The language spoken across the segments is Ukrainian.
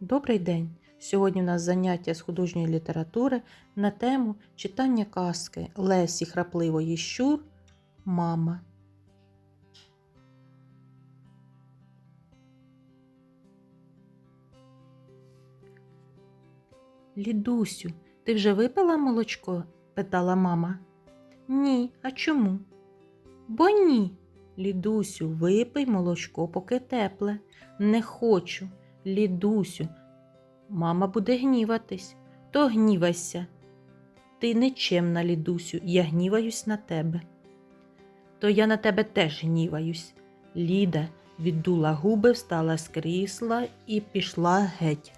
Добрий день! Сьогодні у нас заняття з художньої літератури на тему читання казки Лесі Храпливої Щур Мама. Лідусю, ти вже випила молочко? питала мама. Ні, а чому? Бо ні. Лідусю, випий молочко, поки тепле. Не хочу. Лідусю, мама буде гніватись, то гнівайся. Ти нечемна, Лідусю, я гніваюсь на тебе. То я на тебе теж гніваюсь. Ліда віддула губи, встала з крісла і пішла геть.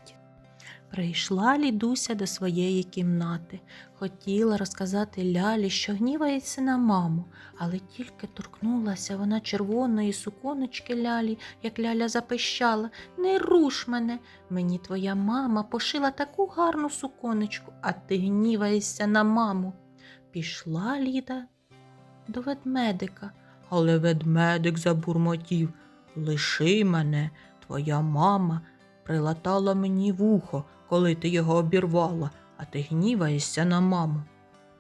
Прийшла Лідуся до своєї кімнати. Хотіла розказати Лялі, що гнівається на маму, але тільки торкнулася вона червоної суконочки Лялі, як Ляля запищала Не руш мене, мені твоя мама пошила таку гарну суконочку, а ти гніваєшся на маму. Пішла Ліда до ведмедика, але ведмедик забурмотів Лиши мене, твоя мама прилатала мені вухо, коли ти його обірвала, а ти гніваєшся на маму.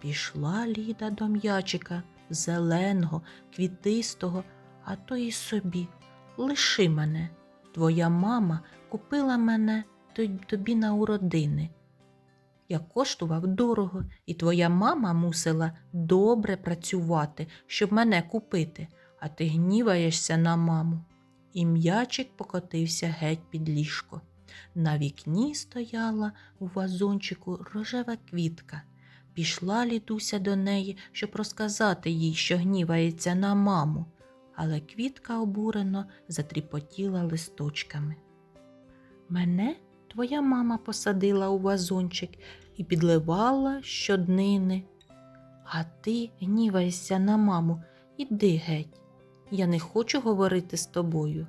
Пішла Ліда до м'ячика, зеленого, квітистого, а то й собі. Лиши мене. Твоя мама купила мене тобі на уродини. Я коштував дорого, і твоя мама мусила добре працювати, щоб мене купити, а ти гніваєшся на маму. І м'ячик покотився геть під ліжко. На вікні стояла у вазончику рожева квітка. Пішла лідуся до неї, щоб розказати їй, що гнівається на маму, але квітка обурено затріпотіла листочками. Мене твоя мама посадила у вазончик і підливала щоднини. А ти гніваєшся на маму, іди геть. Я не хочу говорити з тобою.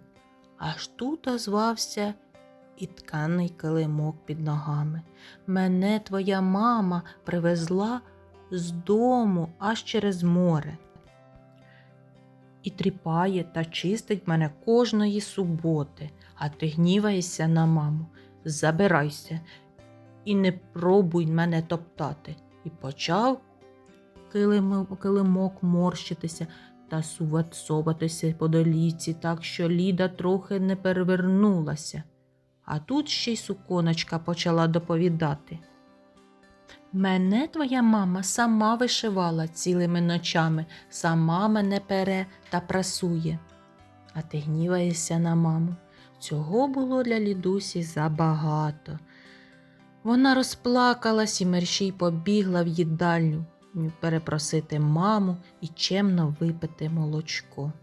Аж тут озвався і тканий килимок під ногами. Мене твоя мама привезла з дому аж через море. І тріпає та чистить мене кожної суботи, а ти гніваєшся на маму. Забирайся і не пробуй мене топтати. І почав килимок, морщитися та суватсоватися по доліці, так що Ліда трохи не перевернулася. А тут ще й суконочка почала доповідати. Мене твоя мама сама вишивала цілими ночами, сама мене пере та прасує. А ти гніваєшся на маму. Цього було для Лідусі забагато. Вона розплакалась і мерщій побігла в їдальню перепросити маму і чемно випити молочко.